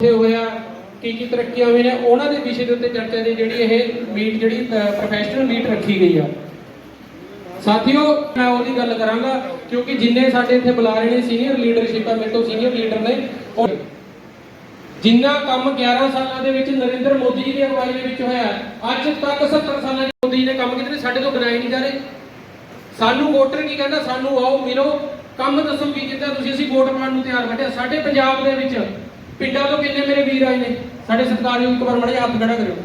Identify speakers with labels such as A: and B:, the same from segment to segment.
A: ਇੱਥੇ ਹੋਇਆ ਕੀ ਕੀ ਤਰੱਕੀਆਂ ਹੋਈਆਂ ਨੇ, ਉਹਨਾਂ ਦੇ ਵਿਸ਼ੇ ਦੇ ਉੱਤੇ ਚਰਚਾ ਦੀ ਜਿਹੜੀ ਇਹ ਮੀਟ ਜਿਹੜੀ ਪ੍ਰੋਫੈਸ਼ਨਲ ਮੀਟ ਰੱਖੀ ਗਈ ਆ। ਸਾਥੀਓ, ਮੈਂ ਉਹਦੀ ਗੱਲ ਕਰਾਂਗਾ, ਕਿਉਂਕਿ ਜਿੰਨੇ ਸਾਡੇ ਇੱਥੇ ਬੁਲਾ ਰਹੇ ਨੇ ਸੀਨੀਅਰ ਲੀਡਰਸ਼ਿਪ ਆ, ਮੇਰੇ ਤੋਂ ਸੀਨੀਅਰ ਲੀਡਰ ਨੇ ਜਿੰਨਾ ਕੰਮ 11 ਸਾਲਾਂ ਦੇ ਵਿੱਚ ਨਰਿੰਦਰ ਮੋਦੀ ਜੀ ਦੀ ਅਗਵਾਈ ਦੇ ਵਿੱਚ ਹੋਇਆ, ਅੱਜ ਤੱਕ 70 ਸਾਲਾਂ ਦੇ ਮੋਦੀ ਜੀ ਨੇ ਕੰਮ ਕੀਤੇ ਨੇ, ਸਾਡੇ ਤੋਂ ਗਿਣਾਏ ਨਹੀਂ ਜਾ ਰਹੇ। ਸਾਨੂੰ ਵੋਟਰ ਕੀ ਕਹਿੰਦਾ? ਸਾਨੂੰ ਆਓ, ਮਿਲੋ। ਕੰਮ ਦੱਸੋ ਕੀ ਕੀਤਾ ਤੁਸੀਂ, ਅਸੀਂ ਵੋਟ ਪਾਉਣ ਨੂੰ ਤਿਆਰ ਬੈਠੇ ਸਾਡੇ ਪੰਜਾਬ ਦੇ ਵਿੱਚ ਪਿੰਡਾਂ ਤੋਂ ਕਿੰਨੇ ਮੇਰੇ ਵੀਰ ਆਏ ਨੇ? ਸਾਡੇ ਸਰਕਾਰ ਨੂੰ ਇੱਕ ਵਾਰ ਮੜੇ ਹੱਥ ਖੜਾ ਕਰਿਓ।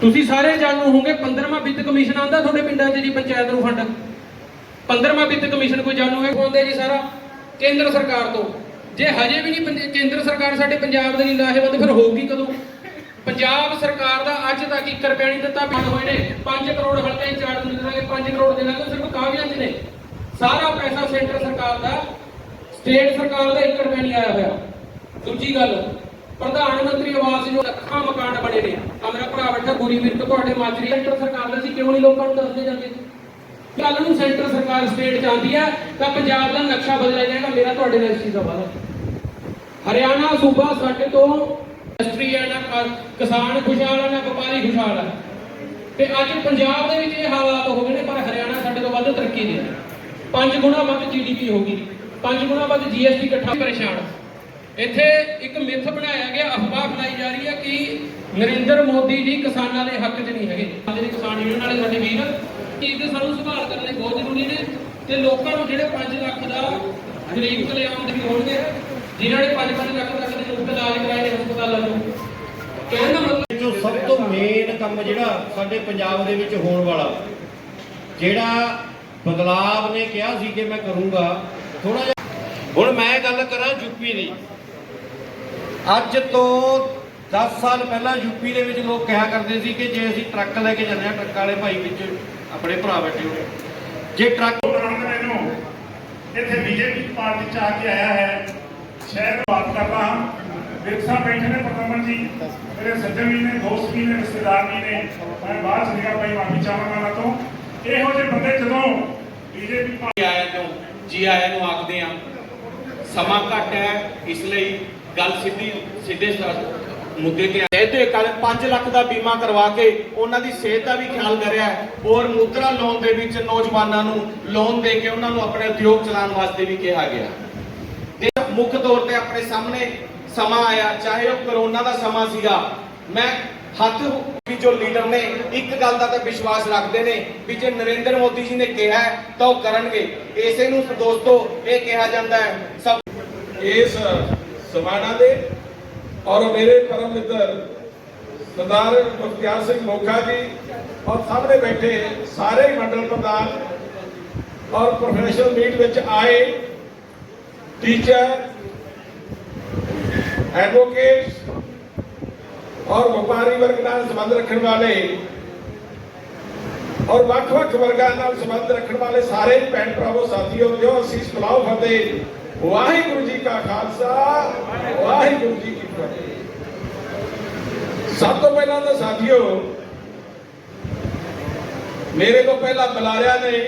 A: ਤੁਸੀਂ ਸਾਰੇ ਜਾਣੂ ਹੋਵੋਗੇ 15ਵਾਂ ਵਿੱਤ ਕਮਿਸ਼ਨ ਆਂਦਾ ਤੁਹਾਡੇ ਪਿੰਡਾਂ 'ਚ ਜੀ ਪੰਚਾਇਤ ਨੂੰ ਫੰਡ। 15ਵਾਂ ਵਿੱਤ ਕਮਿਸ਼ਨ ਕੋਈ ਜਾਣੂ ਹੈ ਪਾਉਂਦੇ ਜੀ ਸਾਰਾ ਕੇਂਦਰ ਸਰਕਾਰ ਤੋਂ। ਜੇ ਹਜੇ ਵੀ ਨਹੀਂ ਪੰਜ- ਕੇਂਦਰ ਸਰਕਾਰ ਸਾਡੇ ਪੰਜਾਬ ਦੇ ਲਈ ਲਾਹੇਵੰਦ ਫਿਰ ਹੋਊਗੀ ਕਦੋਂ? ਪੰਜਾਬ ਸਰਕਾਰ ਦਾ ਅੱਜ ਤੱਕ 1 ਰੁਪਿਆ ਨਹੀਂ ਦਿੱਤਾ ਬੰਦ ਹੋਏ ਨੇ। 5 ਕਰੋੜ ਹਲਕੇ ਚਾਰਜ ਨੂੰ ਦੇਣਾਗੇ 5 ਕਰੋੜ ਦੇਣਾਗੇ ਉਹ ਸਿਰਫ ਕਾਗਜ਼ਾਂ 'ਚ ਨੇ। ਸਾਰਾ ਪੈਸਾ ਸੈਂਟਰ ਸਰਕਾਰ ਦਾ, ਸਟੇਟ ਸਰਕਾਰ ਦਾ 1 ਰੁਪਿਆ ਨਹੀਂ ਆਇਆ ਹੋਇਆ। ਦੂਜੀ ਗੱਲ, ਪ੍ਰਧਾਨ ਮੰਤਰੀ ਆਵਾਸ ਜੋ ਲੱਖਾਂ ਮਕਾਨ ਬਣੇ ਨੇ। ਆ ਮੇਰਾ ਭਰਾ ਬੈਠਾ ਗੁਰੀ ਮਿਰਕ ਤੁਹਾਡੇ ਮਾਜਰੀ। ਸੈਂਟਰ ਸਰਕਾਰ ਦਾ ਸੀ ਕਿਉਂ ਨਹੀਂ ਲੋਕਾਂ ਨੂੰ ਦੱਸਦੇ ਜਾਂਦੇ? ਕੱਲ ਨੂੰ ਸੈਂਟਰ ਸਰਕਾਰ ਸਟੇਟ ਚਾਹੁੰਦੀ ਹੈ, ਤਾਂ ਪੰਜਾਬ ਦਾ ਨਕਸ਼ਾ ਬਦਲਿਆ ਜਾਏਗਾ, ਮੇਰਾ ਤੁਹਾਡੇ ਨਾਲ ਇਸ ਚੀਜ਼ ਦਾ ਵਾਅਦਾ। ਹਰਿਆਣਾ ਸੂਬਾ ਸਾਡੇ ਤੋਂ ਇੰਡਸਟਰੀ ਹੈ ਨਾ ਕਿਸਾਨ ਖੁਸ਼ਹਾਲ ਹੈ ਨਾ ਵਪਾਰੀ ਖੁਸ਼ਹਾਲ ਹੈ ਤੇ ਅੱਜ ਪੰਜਾਬ ਦੇ ਵਿੱਚ ਇਹ ਹਾਲਾਤ ਹੋ ਗਏ ਨੇ, ਪਰ ਹਰਿਆਣਾ ਸਾਡੇ ਤੋਂ ਵੱਧ ਤਰੱਕੀ ਦੇ ਪੰਜ ਗੁਣਾ ਵੱਧ ਜੀਡੀਪੀ ਗਈ। ਪੰਜ ਗੁਣਾ ਵੱਧ ਜੀਐਸਟੀ ਇਕੱਠਾ ਪਰੇਸ਼ਾਨ। ਇੱਥੇ ਇੱਕ ਮਿੱਥ ਬਣਾਇਆ ਗਿਆ, ਅਫਵਾਹ ਫੈਲਾਈ ਜਾ ਰਹੀ ਹੈ ਕਿ ਨਰਿੰਦਰ ਮੋਦੀ ਜੀ ਕਿਸਾਨਾਂ ਦੇ ਹੱਕ 'ਚ ਨਹੀਂ ਹੈਗੇ। ਸਾਡੇ ਕਿਸਾਨ ਯੂਨੀਅਨ ਵਾਲੇ ਸਾਡੇ ਵੀਰ ਚੀਜ਼ ਦੇ ਸਾਨੂੰ ਸੁਧਾਰ ਕਰਨੇ ਬਹੁਤ ਜ਼ਰੂਰੀ ਨੇ ਤੇ ਲੋਕਾਂ ਨੂੰ ਜਿਹੜੇ 5 ਲੱਖ ਦਾ ਗਰੀਬ ਤੋਂ ਦੇ ਹੋਣਗੇ ਜਿਨ੍ਹਾਂ ਨੇ 5-5 ਲੱਖ ਤੱਕ ਦੇ ਮੁਫਤ ਇਲਾਜ ਕਰਾਏ ਨੇ ਹਸਪਤਾਲਾਂ ਤੋਂ ਕਹਿਣ ਦਾ ਮਤਲਬ
B: ਜੋ ਸਭ ਤੋਂ ਮੇਨ ਕੰਮ ਜਿਹੜਾ ਸਾਡੇ ਪੰਜਾਬ ਦੇ ਵਿੱਚ ਹੋਣ ਵਾਲਾ, ਜਿਹੜਾ ਬਦਲਾਵ ਨੇ ਕਿਹਾ ਸੀ ਕਿ ਮੈਂ ਕਰੂੰਗਾ ਥੋੜਾ ਜਿਹਾ ਹੁਣ ਮੈਂ ਗੱਲ ਕਰਾਂ ਯੂਪੀ ਦੀ। ਅੱਜ ਤੋਂ 10 ਸਾਲ ਪਹਿਲਾਂ ਯੂਪੀ ਦੇ ਵਿੱਚ ਲੋਕ ਕਿਹਾ ਕਰਦੇ ਸੀ ਕਿ ਜੇ ਅਸੀਂ ਟਰੱਕ ਲੈ ਕੇ ਜਾਂਦੇ ਹਾਂ, ਟਰੱਕ ਵਾਲੇ ਭਾਈ ਵਿੱਚ ਆਪਣੇ ਭਰਾ ਬੈਠੇ ਹੋਏ ਜੇ ਟਰੱਕ
C: ਮੈਨੂੰ ਇੱਥੇ ਬੀਜੇਪੀ ਪਾਰਟੀ ਚ ਆ ਕੇ ਆਇਆ ਹੈ। ਸ਼ਹਿਰ ਨੂੰ ਬਾਤ ਕਰਦਾ ਹਾਂ। ਵਿਰਸਾ ਬੈਠੇ ਨੇ ਪ੍ਰਧਾਨ ਜੀ। ਮੇਰੇ ਸੱਜਣ ਵੀ ਨੇ, ਦੋਸਤ ਵੀ ਨੇ, ਰਿਸ਼ਤੇਦਾਰ ਵੀ ਨੇ। ਮੈਂ ਬਾਹਰ ਚਲੀ ਭਾਈ ਮਾਫੀ ਚਾਹਾਂਗਾ ਉਹਨਾਂ ਤੋਂ। ਇਹੋ ਜਿਹੇ ਬੰਦੇ ਜਦੋਂ ਬੀਜੇਪੀ
D: ਜੀ ਆਇਆਂ ਨੂੰ ਜੀ ਆਇਆਂ ਨੂੰ ਆਖਦੇ ਆ ਸਮਾਂ ਘੱਟ ਹੈ, ਇਸ ਲਈ ਗੱਲ ਸਿੱਧੀ, ਸਿੱਧੇ ਮੁੱਦੇ ਤੇ ਇਹਦੇ ਕੱਲ 5 ਲੱਖ ਦਾ ਬੀਮਾ ਕਰਵਾ ਕੇ ਉਹਨਾਂ ਦੀ ਸਿਹਤ ਦਾ ਵੀ ਖਿਆਲ ਕਰਿਆ ਔਰ ਮੁਦਰਾ ਲੋਨ ਦੇ ਵਿੱਚ ਨੌਜਵਾਨਾਂ ਨੂੰ ਲੋਨ ਦੇ ਕੇ ਉਹਨਾਂ ਨੂੰ ਆਪਣੇ ਉਦਯੋਗ ਚਲਾਉਣ ਵਾਸਤੇ ਵੀ ਕਿਹਾ ਗਿਆ। ਤੇ ਮੁੱਖ ਤੌਰ ਤੇ ਆਪਣੇ ਸਾਹਮਣੇ ਸਮਾਂ ਆਇਆ, ਚਾਹੇ ਉਹ ਕਰੋਨਾ ਦਾ ਸਮਾਂ ਸੀਗਾ। ਮੈਂ ਹੱਥ ਵੀ ਜੋ ਲੀਡਰ ਨੇ, ਇੱਕ ਗੱਲ ਦਾ ਤਾਂ ਵਿਸ਼ਵਾਸ ਰੱਖਦੇ ਨੇ ਵੀ ਜੇ ਨਰਿੰਦਰ ਮੋਦੀ ਜੀ ਨੇ ਕਿਹਾ ਤਾਂ ਉਹ ਕਰਨਗੇ। ਇਸੇ ਨੂੰ ਦੋਸਤੋ, ਇਹ ਕਿਹਾ ਜਾਂਦਾ ਹੈ, ਸਭ
E: ਇਸ ਸਮਾਣਾ ਦੇ ਔਰ ਮੇਰੇ ਪਰਮ ਮਿੱਤਰ ਸਰਦਾਰ ਮੁਖਤਿਆਰ ਸਿੰਘ ਮੋਖਾ ਜੀ ਔਰ ਸਾਹਮਣੇ ਬੈਠੇ ਸਾਰੇ ਮੰਡਲ ਪ੍ਰਧਾਨ ਔਰ ਪ੍ਰੋਫੈਸ਼ਨਲ ਮੀਟ ਵਿੱਚ ਆਏ ਟੀਚਰ ਐਡਵੋਕੇਟ ਔਰ ਵਪਾਰੀ ਵਰਗ ਨਾਲ ਸੰਬੰਧ ਰੱਖਣ ਵਾਲੇ ਔਰ ਵੱਖ-ਵੱਖ ਵਰਗਾਂ ਨਾਲ ਸੰਬੰਧ ਰੱਖਣ ਵਾਲੇ ਸਾਰੇ ਭੈਣ ਭਰਾਵੋ, ਸਾਥੀਓ, ਜੋ ਅਸੀਂ ਸਲਾਹ ਫਤਿਹ ਵਾਹਿਗੁਰੂ ਜੀ ਕਾ ਖਾਲਸਾ, ਵਾਹਿਗੁਰੂ ਜੀ ਕੀ ਫਤਿਹ। ਸਭ ਤੋਂ ਪਹਿਲਾਂ ਤਾਂ ਸਾਥੀਓ, ਮੇਰੇ ਤੋਂ ਪਹਿਲਾਂ ਬੁਲਾਰਿਆਂ ਨੇ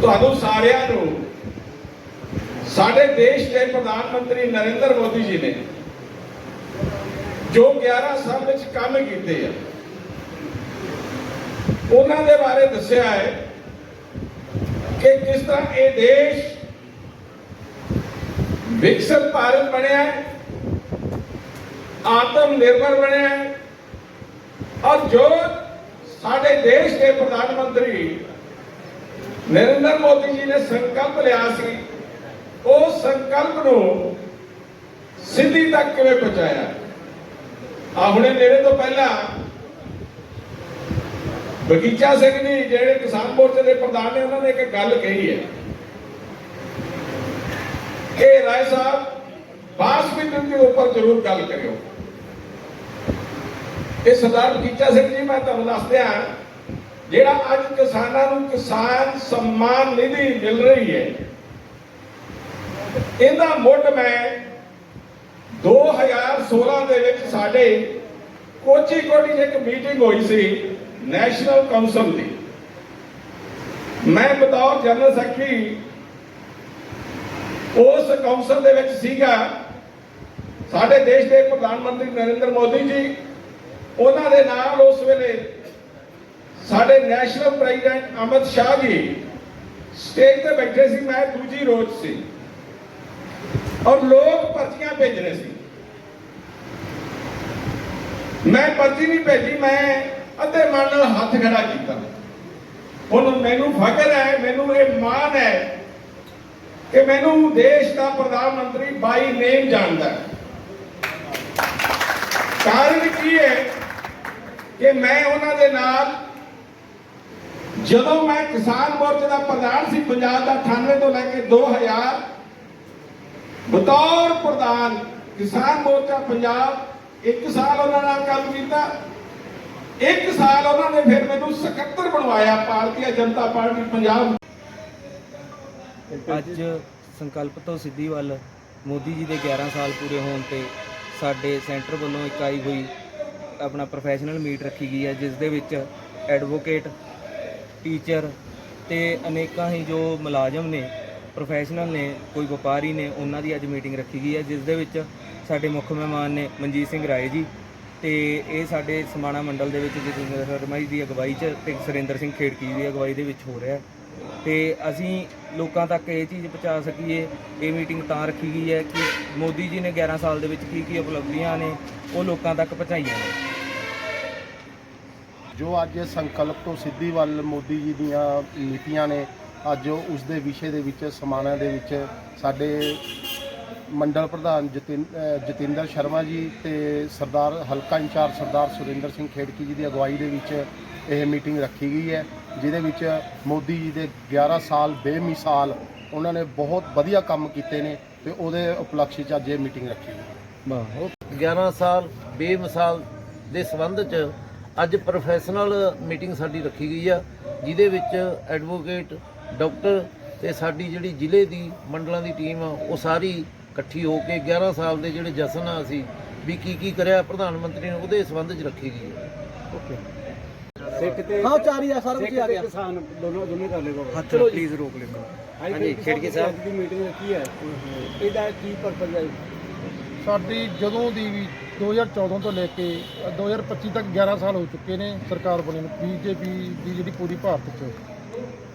E: ਤੁਹਾਨੂੰ ਸਾਰਿਆਂ ਨੂੰ ਸਾਡੇ ਦੇਸ਼ ਦੇ ਪ੍ਰਧਾਨ ਮੰਤਰੀ ਨਰਿੰਦਰ ਮੋਦੀ ਜੀ ਨੇ ਜੋ 11 ਸਾਲ ਵਿੱਚ ਕੰਮ ਕੀਤੇ ਆ, ਉਹਨਾਂ ਦੇ ਬਾਰੇ ਦੱਸਿਆ ਹੈ ਕਿ ਕਿਸ ਤਰ੍ਹਾਂ ਇਹ ਦੇਸ਼ ਵਿਕਸਿਤ ਭਾਰਤ ਬਣਿਆ ਹੈ, ਆਤਮ ਨਿਰਭਰ ਬਣਿਆ ਹੈ। ਔਰ ਜੋ ਸਾਡੇ ਦੇਸ਼ ਦੇ ਪ੍ਰਧਾਨ ਮੰਤਰੀ ਨਰਿੰਦਰ ਮੋਦੀ ਜੀ ਨੇ ਸੰਕਲਪ ਲਿਆ ਸੀ, ਉਹ ਸੰਕਲਪ ਨੂੰ ਸਿੱਧੀ ਤੱਕ ਕਿਵੇਂ ਪਹੁੰਚਾਇਆ? ਆ ਹੁਣੇ ਮੇਰੇ ਤੋਂ ਪਹਿਲਾਂ ਬਗੀਚਾ ਸਿੰਘ ਨੇ ਜਿਹੜੇ ਕਿਸਾਨ ਮੋਰਚੇ ਦੇ ਪ੍ਰਧਾਨ ਨੇ, ਉਹਨਾਂ ਨੇ ਇੱਕ ਗੱਲ ਕਹੀ ਹੈ। ਕਿ ਰਾਏ ਸਾਹਿਬ, ਬਾਸਮਤੀ ਦੇ ਉੱਪਰ ਜ਼ਰੂਰ ਗੱਲ ਕਰਿਓ। ਇਹ ਸਰਦਾਰ ਬਗੀਚਾ ਸਿੰਘ ਜੀ, ਮੈਂ ਤੁਹਾਨੂੰ ਦੱਸਦਿਆਂ ਜਿਹੜਾ ਅੱਜ ਕਿਸਾਨਾਂ ਨੂੰ ਕਿਸਾਨ ਸਨਮਾਨ ਨਿਧੀ ਮਿਲ ਰਹੀ ਹੈ, ਇਹਦਾ ਮੁੱਢ ਮੈਂ 2016 ਦੇ ਵਿੱਚ ਸਾਡੇ ਕੋਚੀ ਕੋਟੀ 'ਚ ਇੱਕ ਮੀਟਿੰਗ ਹੋਈ ਸੀ, ਨੈਸ਼ਨਲ ਕਾਉਂਸਲ ਦੀ। ਮੈਂ ਬਤੌਰ ਜਨਰਲ ਸੈਕਟਰੀ ਉਸ ਕਾਉਂਸਲ ਦੇ ਵਿੱਚ ਸੀਗਾ ਸਾਡੇ ਦੇਸ਼ ਦੇ ਪ੍ਰਧਾਨ ਮੰਤਰੀ ਨਰਿੰਦਰ ਮੋਦੀ ਜੀ। ਉਹਨਾਂ ਦੇ ਨਾਲ ਉਸ ਵੇਲੇ ਸਾਡੇ national president Amit Shah ji stage ਤੇ ਬੈਠੇ ਸੀ, ਮੈਂ ਦੂਜੀ ਰੋਜ਼ ਸੀ। ਔਰ ਲੋਕ ਪਰਚੀਆਂ ਭੇਜ ਰਹੇ ਸੀ। ਮੈਂ ਪਰਚੀ ਨਹੀਂ ਭੇਜੀ, ਮੈਂ ਅੱਧੇ ਮਨ ਨਾਲ ਹੱਥ ਖੜਾ ਕੀਤਾ। ਉਹਨੂੰ ਮੈਨੂੰ ਫਖਰ ਹੈ, ਮੈਨੂੰ ਇਹ ਮਾਣ ਹੈ ਕਿ ਮੈਨੂੰ ਦੇਸ਼ ਦਾ ਪ੍ਰਧਾਨ ਮੰਤਰੀ ਬਾਈ ਨੇਮ ਜਾਣਦਾ ਕਾਰਨ ਕੀ ਹੈ ਕਿ ਮੈਂ ਉਹਨਾਂ ਦੇ ਨਾਲ ਜਦੋਂ ਮੈਂ ਕਿਸਾਨ ਮੋਰਚੇ ਦਾ ਪ੍ਰਧਾਨ ਸੀ, ਪੰਜਾਬ ਦਾ 98 ਤੋਂ ਲੈ ਕੇ 2000 ਬਤੌਰ ਪ੍ਰਧਾਨ ਕਿਸਾਨ ਮੋਰਚਾ ਪੰਜਾਬ ਇੱਕ ਸਾਲ ਉਹਨਾਂ ਨਾਲ ਕੰਮ ਕੀਤਾ। ਇੱਕ ਸਾਲ ਉਹਨਾਂ ਨੇ ਫਿਰ ਮੈਨੂੰ ਸਕੱਤਰ ਬਣਵਾਇਆ, ਭਾਰਤੀ ਜਨਤਾ ਪਾਰਟੀ ਪੰਜਾਬ
F: ਅੱਜ ਸੰਕਲਪ ਤੋਂ ਸਿੱਧੀ ਵੱਲ ਮੋਦੀ ਜੀ ਦੇ 11 ਸਾਲ ਪੂਰੇ ਹੋਣ ਤੇ ਸਾਡੇ ਸੈਂਟਰ ਵੱਲੋਂ ਇੱਕ ਆਈ ਹੋਈ ਆਪਣਾ ਪ੍ਰੋਫੈਸ਼ਨਲ ਮੀਟ ਰੱਖੀ ਗਈ ਹੈ, ਜਿਸ ਦੇ ਵਿੱਚ ਐਡਵੋਕੇਟ ਟੀਚਰ ਤੇ ਅਨੇਕਾਂ ਹੀ ਜੋ ਮੁਲਾਜ਼ਮ ਨੇ ਪ੍ਰੋਫੈਸ਼ਨਲ ਨੇ, ਕੋਈ ਵਪਾਰੀ ਨੇ, ਉਹਨਾਂ ਦੀ ਅੱਜ ਮੀਟਿੰਗ ਰੱਖੀ ਗਈ ਹੈ, ਜਿਸ ਦੇ ਵਿੱਚ ਸਾਡੇ ਮੁੱਖ ਮਹਿਮਾਨ ਨੇ ਮਨਜੀਤ ਸਿੰਘ ਰਾਏ ਜੀ ਤੇ ਇਹ ਸਾਡੇ ਸਮਾਣਾ ਮੰਡਲ ਦੇ ਵਿੱਚ ਜਤਿੰਦਰ ਸ਼ਰਮਾ ਜੀ ਦੀ ਅਗਵਾਈ 'ਚ ਤੇ ਸੁਰਿੰਦਰ ਸਿੰਘ ਖੇੜਕੀ ਜੀ ਦੀ ਅਗਵਾਈ ਦੇ ਵਿੱਚ ਹੋ ਰਿਹਾ ਹੈ। ਤੇ ਅਸੀਂ ਲੋਕਾਂ ਤੱਕ ਇਹ ਚੀਜ਼ ਪਹੁੰਚਾ ਸਕੀਏ, ਇਹ ਮੀਟਿੰਗ ਤਾਂ ਰੱਖੀ ਗਈ ਹੈ ਕਿ ਮੋਦੀ ਜੀ ਨੇ 11 ਸਾਲ ਦੇ ਵਿੱਚ ਕੀ ਕੀ ਉਪਲਬਧੀਆਂ ਨੇ, ਉਹ ਲੋਕਾਂ ਤੱਕ ਪਹੁੰਚਾਈਆਂ ਨੇ।
G: ਜੋ ਅੱਜ ਸੰਕਲਪ ਤੋਂ ਸਿੱਧੀ ਵੱਲ ਮੋਦੀ ਜੀ ਦੀਆਂ ਨੀਤੀਆਂ ਨੇ, ਅੱਜ ਉਸ ਦੇ ਵਿਸ਼ੇ ਦੇ ਵਿੱਚ ਸਮਾਣਾ ਦੇ ਵਿੱਚ ਸਾਡੇ ਮੰਡਲ ਪ੍ਰਧਾਨ ਜਤਿੰ ਜਤਿੰਦਰ ਸ਼ਰਮਾ ਜੀ ਤੇ ਸਰਦਾਰ, ਹਲਕਾ ਇੰਚਾਰਜ ਸਰਦਾਰ ਸੁਰਿੰਦਰ ਸਿੰਘ ਖੇੜਕੀ ਜੀ ਦੀ ਅਗਵਾਈ ਦੇ ਵਿੱਚ ਇਹ ਮੀਟਿੰਗ ਰੱਖੀ ਗਈ ਹੈ, ਜਿਹਦੇ ਵਿੱਚ ਮੋਦੀ ਜੀ ਦੇ 11 ਸਾਲ ਬੇਮਿਸਾਲ ਉਹਨਾਂ ਨੇ ਬਹੁਤ ਵਧੀਆ ਕੰਮ ਕੀਤੇ ਨੇ ਤੇ ਉਹਦੇ ਉਪਲਕਸ਼ 'ਚ ਅੱਜ ਇਹ ਮੀਟਿੰਗ ਰੱਖੀ ਗਈ ਹੈ।
H: 11 ਸਾਲ ਬੇਮਿਸਾਲ ਦੇ ਸੰਬੰਧ 'ਚ ਅੱਜ ਪ੍ਰੋਫੈਸ਼ਨਲ ਮੀਟਿੰਗ ਸਾਡੀ ਰੱਖੀ ਗਈ ਆ, ਜਿਹਦੇ ਵਿੱਚ ਐਡਵੋਕੇਟ ਡਾਕਟਰ ਤੇ ਸਾਡੀ ਜਿਹੜੀ ਜ਼ਿਲ੍ਹੇ ਦੀ ਮੰਡਲਾਂ ਦੀ ਟੀਮ ਆ, ਉਹ ਸਾਰੀ ਇਕੱਠੀ ਹੋ ਕੇ 11 ਸਾਲ ਦੇ ਜਿਹੜੇ ਜਸ਼ਨ ਆ ਅਸੀਂ ਵੀ ਕੀ ਕੀ ਕਰਿਆ ਪ੍ਰਧਾਨ ਮੰਤਰੀ ਨੇ ਉਹਦੇ ਸੰਬੰਧ 'ਚ ਰੱਖੀ ਗਈ ਹੈ।
F: ਹਾਂ ਚਾਰੀ ਆ ਸਾਰਾ ਕੁਝ ਆ ਗਿਆ। ਕਿਸਾਨ ਦੋਨੋਂ ਦੋਨੇ ਕਰ ਲੈ ਹੱਥ ਪਲੀਜ਼ ਰੋਕ ਲਿਓ। ਹਾਂਜੀ ਖੇੜਕੀ ਸਾਹਿਬ। ਦੀ ਮੀਟਿੰਗ ਕੀ ਹੈ। ਇਹਦਾ ਕੀ ਪਰਪਸ ਹੈ?
I: ਸਾਡੀ ਜਦੋਂ ਦੀ ਵੀ 2014 ਤੋਂ ਲੈ ਕੇ 2025 ਤੱਕ 11 ਸਾਲ ਹੋ ਚੁੱਕੇ ਨੇ ਸਰਕਾਰ ਬਣੀ ਨੂੰ ਬੀਜੇਪੀ ਦੀ ਜਿਹੜੀ ਪੂਰੀ ਭਾਰਤ 'ਚ।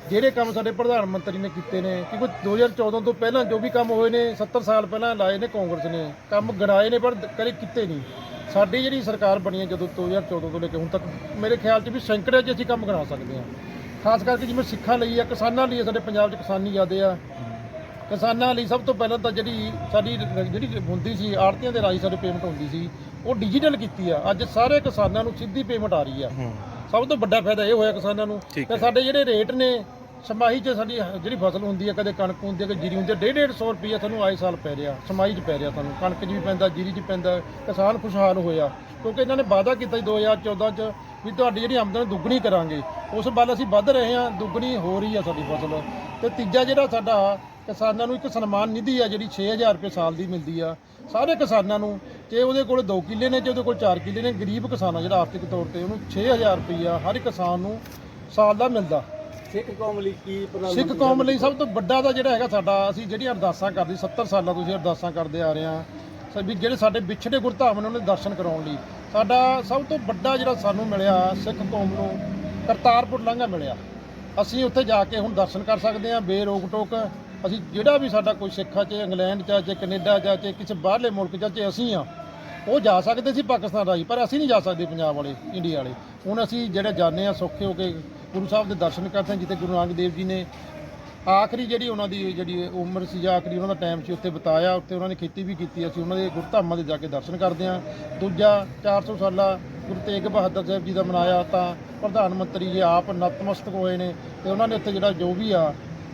I: ਜਿਹੜੇ ਕੰਮ ਸਾਡੇ ਪ੍ਰਧਾਨ ਮੰਤਰੀ ਨੇ ਕੀਤੇ ਨੇ ਕਿਉਂਕਿ 2014 ਤੋਂ ਪਹਿਲਾਂ ਜੋ ਵੀ ਕੰਮ ਹੋਏ ਨੇ 70 ਸਾਲ ਪਹਿਲਾਂ ਲਾਏ ਨੇ ਕਾਂਗਰਸ ਨੇ। ਕੰਮ ਗਣਾਏ ਨੇ ਪਰ ਕਦੇ ਕੀਤੇ ਨਹੀਂ। ਸਾਡੀ ਜਿਹੜੀ ਸਰਕਾਰ ਬਣੀ ਹੈ ਜਦੋਂ 2014 ਤੋਂ ਲੈ ਕੇ ਹੁਣ ਤੱਕ ਮੇਰੇ ਖਿਆਲ 'ਚ ਵੀ ਸੈਂਕੜੇ 'ਚ ਅਸੀਂ ਕੰਮ ਗਣਾ ਸਕਦੇ ਹਾਂ। ਖਾਸ ਕਰਕੇ ਜਿਵੇਂ ਸਿੱਖਾਂ ਲਈ ਆ ਕਿਸਾਨਾਂ ਲਈ ਸਾਡੇ ਪੰਜਾਬ 'ਚ ਕਿਸਾਨੀ ਜ਼ਿਆਦੇ ਆ। ਕਿਸਾਨਾਂ ਲਈ ਸਭ ਤੋਂ ਪਹਿਲਾਂ ਤਾਂ ਜਿਹੜੀ ਸਾਡੀ ਜਿਹੜੀ ਹੁੰਦੀ ਸੀ ਆੜਤੀਆਂ ਦੇ ਰਾਹੀਂ ਸਾਡੀ ਪੇਮੈਂਟ ਹੁੰਦੀ ਸੀ ਉਹ ਡਿਜੀਟਲ ਕੀਤੀ ਆ। ਅੱਜ ਸਾਰੇ ਕਿਸਾਨਾਂ ਨੂੰ ਸਿੱਧੀ ਪੇਮੈਂਟ ਆ ਰਹੀ ਆ। ਸਭ ਤੋਂ ਵੱਡਾ ਫਾਇਦਾ ਇਹ ਹੋਇਆ ਕਿਸਾਨਾਂ ਨੂੰ। ਤੇ ਸਾਡੇ ਜਿਹੜੇ ਰੇਟ ਨੇ ਸਮਾਹੀ 'ਚ ਸਾਡੀ ਜਿਹੜੀ ਫਸਲ ਹੁੰਦੀ ਹੈ ਕਦੇ ਕਣਕ ਹੁੰਦੀ ਹੈ ਕਦੇ ਜੀਰੀ ਹੁੰਦੀ ਹੈ ਡੇਢ ਡੇਢ ਸੌ ਰੁਪਈਆ ਤੁਹਾਨੂੰ ਆਏ ਸਾਲ ਪੈ ਰਿਹਾ ਸਮਾਹੀ 'ਚ ਪੈ ਰਿਹਾ ਤੁਹਾਨੂੰ ਕਣਕ 'ਚ ਵੀ ਪੈਂਦਾ, ਜੀਰੀ 'ਚ ਪੈਂਦਾ, ਕਿਸਾਨ ਖੁਸ਼ਹਾਲ ਹੋਇਆ, ਕਿਉਂਕਿ ਇਹਨਾਂ ਨੇ ਵਾਅਦਾ ਕੀਤਾ ਸੀ 2014 'ਚ ਵੀ ਤੁਹਾਡੀ ਜਿਹੜੀ ਆਮਦਨ ਦੁੱਗਣੀ ਕਰਾਂਗੇ, ਉਸ ਵੱਲ ਅਸੀਂ ਵੱਧ ਰਹੇ ਹਾਂ, ਦੁੱਗਣੀ ਹੋ ਰਹੀ ਆ ਸਾਡੀ ਫਸਲ, ਤੇ ਤੀਜਾ ਜਿਹੜਾ ਸਾਡਾ ਕਿਸਾਨਾਂ ਨੂੰ ਇੱਕ ਸਨਮਾਨ ਨਿਧੀ ਆ, ਜਿਹੜੀ 6000 ਰੁਪਏ ਸਾਲ ਦੀ ਮਿਲਦੀ ਆ, ਸਾਰੇ ਕਿਸਾਨਾਂ ਨੂੰ, ਜੇ ਉਹਦੇ ਕੋਲ 2 ਕਿੱਲੇ ਨੇ, ਜੇ ਉਹਦੇ ਕੋਲ 4 ਕਿੱਲੇ ਨੇ, ਗਰੀਬ ਕਿਸਾਨ ਆ ਜਿਹੜਾ ਆਰਥਿਕ ਤੌਰ ਤੇ, ਉਹਨੂੰ 6000 ਰੁਪਈਆ ਹਰ ਕਿਸਾਨ ਨੂੰ ਸਾਲ ਦਾ ਮਿਲਦਾ।
F: ਸਿੱਖ ਕੌਮ ਲਈ ਕੀ
I: ਸਿੱਖ ਕੌਮ ਲਈ ਸਭ ਤੋਂ ਵੱਡਾ ਦਾ ਜਿਹੜਾ ਹੈਗਾ ਸਾਡਾ ਅਸੀਂ ਜਿਹੜੀਆਂ ਅਰਦਾਸਾਂ ਕਰਦੇ 70 ਸਾਲਾਂ ਤੋਂ ਅਸੀਂ ਅਰਦਾਸਾਂ ਕਰਦੇ ਆ ਰਹੇ ਹਾਂ। ਸੋ ਵੀ ਜਿਹੜੇ ਸਾਡੇ ਵਿਛੜੇ ਗੁਰਧਾਮ ਨੇ ਉਹਨਾਂ ਦੇ ਦਰਸ਼ਨ ਕਰਾਉਣ ਲਈ। ਸਾਡਾ ਸਭ ਤੋਂ ਵੱਡਾ ਜਿਹੜਾ ਸਾਨੂੰ ਮਿਲਿਆ ਸਿੱਖ ਕੌਮ ਨੂੰ ਕਰਤਾਰਪੁਰ ਲਾਂਘਾ ਮਿਲਿਆ। ਅਸੀਂ ਉੱਥੇ ਜਾ ਕੇ ਹੁਣ ਦਰਸ਼ਨ ਕਰ ਸਕਦੇ ਹਾਂ ਬੇਰੋਕ ਟੋਕ ਅਸੀਂ ਜਿਹੜਾ ਵੀ ਸਾਡਾ ਕੋਈ ਸਿੱਖਾ ਚ ਇੰਗਲੈਂਡ ਚ ਚਾਹੇ ਕੈਨੇਡਾ ਚ ਚਾਹੇ ਕਿਸੇ ਬਾਹਰਲੇ ਮੁਲਕ ਚ ਚਾਹੇ ਅਸੀਂ ਆ ਉਹ ਜਾ ਸਕਦੇ ਸੀ ਪਾਕਿਸਤਾਨ ਰਾਹੀਂ ਪਰ ਅਸੀਂ ਨਹੀਂ ਜਾ ਸਕਦੇ ਪੰਜਾਬ ਵਾਲੇ ਇੰਡੀਆ ਵਾਲੇ। ਹੁਣ ਅਸੀਂ ਜਿਹੜੇ ਜਾਂਦੇ ਆ ਸੌਖੇ ਹੋ ਕੇ ਗੁਰੂ ਸਾਹਿਬ ਦੇ ਦਰਸ਼ਨ ਕਰਦੇ ਹਾਂ ਜਿੱਥੇ ਗੁਰੂ ਨਾਨਕ ਦੇਵ ਜੀ ਨੇ ਆਖਰੀ ਜਿਹੜੀ ਉਹਨਾਂ ਦੀ ਜਿਹੜੀ ਉਮਰ ਸੀ ਜਾਂ ਆਖਰੀ ਉਹਨਾਂ ਦਾ ਟਾਈਮ ਸੀ ਉੱਥੇ ਬਤਾਇਆ ਉੱਥੇ ਉਹਨਾਂ ਨੇ ਖੇਤੀ ਵੀ ਕੀਤੀ ਅਸੀਂ ਉਹਨਾਂ ਦੇ ਗੁਰਧਾਮਾਂ ਦੇ ਜਾ ਕੇ ਦਰਸ਼ਨ ਕਰਦੇ ਹਾਂ। ਦੂਜਾ 400 ਸਾਲਾ ਗੁਰੂ ਤੇਗ ਬਹਾਦਰ ਸਾਹਿਬ ਜੀ ਦਾ ਮਨਾਇਆ ਤਾਂ ਪ੍ਰਧਾਨ ਮੰਤਰੀ ਜੀ ਆਪ ਨਤਮਸਤਕ ਹੋਏ ਨੇ ਤੇ ਉਹਨਾਂ ਨੇ ਉੱਥੇ ਜਿਹੜਾ ਜੋ ਵੀ ਆ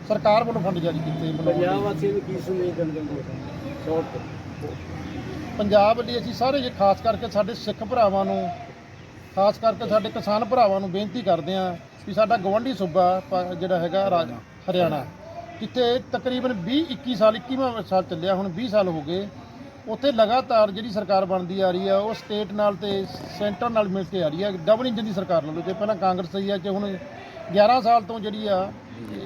I: ਸਰਕਾਰ ਵੱਲੋਂ ਫੰਡ ਜਾਰੀ ਕੀਤੇ ਲਈ।
F: ਵਾਸੀਆਂ ਨੂੰ ਕੀ ਸੰਦੇਸ਼ ਦੇਣਾ ਚਾਹੁੰਦੇ ਹੋ ਸ਼ਾਰਟ
I: ਪੰਜਾਬ ਲਈ ਅਸੀਂ ਸਾਰੇ ਜੇ ਖਾਸ ਕਰਕੇ ਸਾਡੇ ਸਿੱਖ ਭਰਾਵਾਂ ਨੂੰ ਖਾਸ ਕਰਕੇ ਸਾਡੇ ਕਿਸਾਨ ਭਰਾਵਾਂ ਨੂੰ ਬੇਨਤੀ ਕਰਦੇ ਹਾਂ ਵੀ ਸਾਡਾ ਗਵੰਡੀ ਸੂਬਾ, ਪ- ਜਿਹੜਾ ਹੈਗਾ ਰਾਜ ਹਰਿਆਣਾ, ਜਿੱਥੇ ਤਕਰੀਬਨ 20 21 ਸਾਲ 21ਵਾਂ ਸਾਲ ਚੱਲਿਆ, ਹੁਣ 20 ਸਾਲ ਹੋ ਗਏ, ਉੱਥੇ ਲਗਾਤਾਰ ਜਿਹੜੀ ਸਰਕਾਰ ਬਣਦੀ ਆ ਰਹੀ ਆ, ਉਹ ਸਟੇਟ ਨਾਲ ਤੇ ਸੈਂਟਰ ਨਾਲ ਮਿਲ ਕੇ ਆ ਰਹੀ ਆ, ਡਬਲ ਇੰਜਨ ਦੀ ਸਰਕਾਰ ਨਾਲ ਜੇ ਪਹਿਲਾਂ ਕਾਂਗਰਸ ਸੀ ਆ ਕਿ ਹੁਣ 11 ਸਾਲ ਤੋਂ ਜਿਹੜੀ ਆ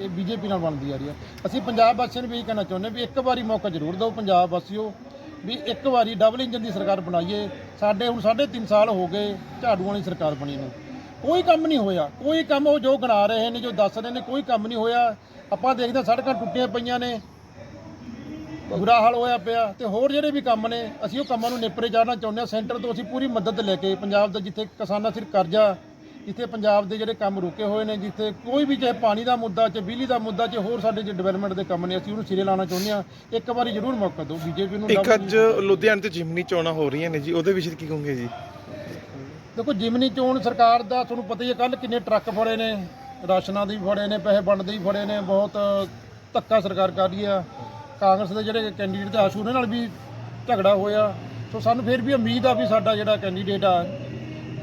I: ਬੀਜੇਪੀ ਨਾਲ ਬਣਦੀ ਆ ਰਹੀ ਆ। ਅਸੀਂ ਪੰਜਾਬ ਵਾਸੀਆਂ ਨੂੰ ਵੀ ਇਹ ਕਹਿਣਾ ਚਾਹੁੰਦੇ ਵੀ ਇੱਕ ਵਾਰੀ ਮੌਕਾ ਜ਼ਰੂਰ ਦਿਓ, ਪੰਜਾਬ ਵਾਸੀਓ ਵੀ ਇੱਕ ਵਾਰੀ ਡਬਲ ਇੰਜਨ ਦੀ ਸਰਕਾਰ ਬਣਾਈਏ, ਸਾਡੇ ਹੁਣ 3.5 ਸਾਲ ਹੋ ਗਏ ਝਾੜੂ ਵਾਲੀ ਸਰਕਾਰ ਬਣੀ ਨੂੰ। ਕੋਈ ਕੰਮ ਨਹੀਂ ਹੋਇਆ। ਕੋਈ ਕੰਮ ਉਹ ਜੋ ਗਣਾ ਰਹੇ ਨੇ, ਜੋ ਦੱਸ ਰਹੇ ਨੇ, ਕੋਈ ਕੰਮ ਨਹੀਂ ਹੋਇਆ। ਆਪਾਂ ਦੇਖਦੇ ਹਾਂ ਸੜਕਾਂ ਟੁੱਟੀਆਂ ਪਈਆਂ ਨੇ। ਬੁਰਾ ਹਾਲ ਹੋਇਆ ਪਿਆ ਤੇ ਹੋਰ ਜਿਹੜੇ ਵੀ ਕੰਮ ਨੇ, ਅਸੀਂ ਉਹ ਕੰਮਾਂ ਨੂੰ ਨੇਪਰੇ ਚਾੜਨਾ ਚਾਹੁੰਦੇ ਹਾਂ। ਸੈਂਟਰ ਤੋਂ ਅਸੀਂ ਪੂਰੀ ਮਦਦ ਲੈ ਕੇ ਪੰਜਾਬ ਦਾ ਜਿੱਥੇ ਕਿਸਾਨਾਂ ਸਿਰ ਕਰਜ਼ਾ ਜਿੱਥੇ ਪੰਜਾਬ ਦੇ ਜਿਹੜੇ ਕੰਮ ਰੁਕੇ ਹੋਏ ਨੇ ਜਿੱਥੇ ਕੋਈ ਵੀ ਚਾਹੇ ਪਾਣੀ ਦਾ ਮੁੱਦਾ ਚਾਹੇ ਬਿਜਲੀ ਦਾ ਮੁੱਦਾ ਚਾਹੇ ਹੋਰ ਸਾਡੇ ਜੇ ਡਿਵੈਲਪਮੈਂਟ ਦੇ ਕੰਮ ਨੇ ਅਸੀਂ ਉਹਨੂੰ ਸਿਰੇ ਲਾਉਣਾ ਚਾਹੁੰਦੇ ਹਾਂ। ਇੱਕ ਵਾਰੀ ਜ਼ਰੂਰ ਮੌਕਾ ਦਿਓ ਬੀਜੇਪੀ ਨੂੰ
J: ਇੱਕ ਅੱਜ ਲੁਧਿਆਣੇ ਤੇ ਜਿਮਨੀ ਚੋਣਾਂ ਹੋ ਰਹੀਆਂ ਨੇ ਜੀ ਉਹਦੇ ਵਿਸ਼ੇ ਕੀ ਕਹੋਗੇ ਜੀ?
I: ਦੇਖੋ ਜਿਮਨੀ ਚੋਣ ਸਰਕਾਰ ਦਾ ਤੁਹਾਨੂੰ ਪਤਾ ਹੀ ਹੈ ਕੱਲ ਕਿੰਨੇ ਟਰੱਕ ਫੜੇ ਨੇ ਰਾਸ਼ਨਾਂ ਦੇ ਵੀ ਫੜੇ ਨੇ ਪੈਸੇ ਵੰਡਦੇ ਵੀ ਫੜੇ ਨੇ ਬਹੁਤ ਧੱਕਾ ਸਰਕਾਰ ਕਰ ਰਹੀ ਆ। ਕਾਂਗਰਸ ਦੇ ਜਿਹੜੇ ਕੈਂਡੀਡੇਟ ਤੇ ਆਸ਼ੂ ਉਹਨਾਂ ਨਾਲ ਵੀ ਝਗੜਾ ਹੋਇਆ। ਸੋ ਸਾਨੂੰ ਫਿਰ ਵੀ ਉਮੀਦ ਆ ਵੀ ਸਾਡਾ ਜਿਹੜਾ ਕੈਂਡੀਡੇਟ ਆ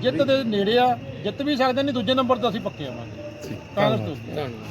I: ਜਿੱਤ ਦੇ ਨੇੜੇ ਆ। ਜਿੱਤ ਵੀ ਸਕਦੇ ਨੇ ਦੂਜੇ ਨੰਬਰ ਤੇ ਅਸੀਂ ਪੱਕੇ ਆਵਾਂਗੇ ਕਾਂਗਰਸ ਤੋਂ।